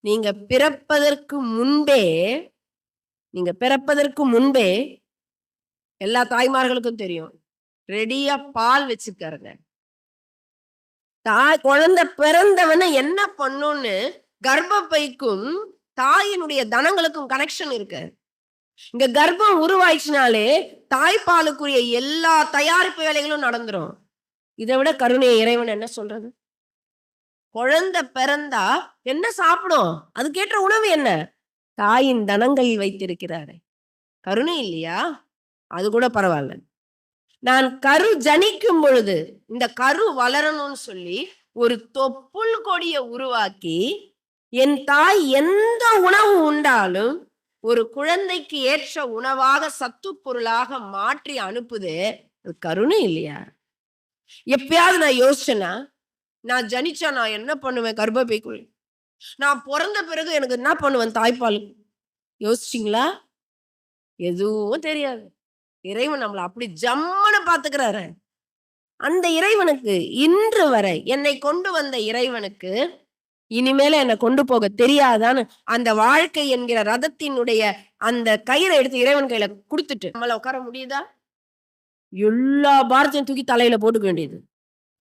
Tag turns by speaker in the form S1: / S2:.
S1: நீங்க பிறப்பதற்கு முன்பே நீங்க பிறப்பதற்கு முன்பே எல்லா தாய்மார்களுக்கும் தெரியும். ரெடியா பால் வச்சிருக்காருங்க தாய் குழந்தை பிறந்தவன என்ன பண்ணும்னு கர்ப்பப்பைக்கும் தாயினுடைய தனங்களுக்கும் கனெக்ஷன் இருக்கு. இங்க கர்ப்பம் உருவாயிடுச்சுனாலே தாய்ப்பாலுக்குரிய எல்லா தயாரிப்பு வேலைகளும் நடந்துரும். இதை விட கருணைய இறைவன் என்ன சொல்றது? குழந்தை பிறந்தா என்ன சாப்பிடும்? அதுக்கேற்ற உணவு என்ன? தாயின் தனங்கள் வைத்திருக்கிறாரே. கருணை இல்லையா? அது கூட பரவாயில்ல. நான் கரு ஜனிக்கும் பொழுது இந்த கரு வளரணும்னு சொல்லி ஒரு தொப்புள் கொடியை உருவாக்கி என் தாய் எந்த உணவு உண்டாலும் ஒரு குழந்தைக்கு ஏற்ற உணவாக சத்து பொருளாக மாற்றி அனுப்புது. அது கருணை இல்லையா? எப்பயாவது நான் யோசிச்சேன்னா நான் ஜனிச்சா நான் என்ன பண்ணுவேன்? கர்ப்பப்பைக்குள். நான் பிறந்த பிறகு எனக்கு என்ன பண்ணுவேன்? தாய்ப்பால். யோசிச்சிங்களா? எதுவும் தெரியாது. இறைவன் நம்மளை அப்படி ஜம்மனு பார்த்துக்கிறாரு அந்த இறைவனுக்கு இன்று வரை என்னை கொண்டு வந்த இறைவனுக்கு இனிமேல என்னை கொண்டு போக தெரியாதான்னு அந்த வாழ்க்கை என்கிற ரதத்தினுடைய அந்த கயிறை எடுத்து இறைவன் கையில கொடுத்துட்டு நம்மள உட்கார முடியுதா? எல்லா பாரத்தையும் தூக்கி தலையில போட்டுக்க வேண்டியது.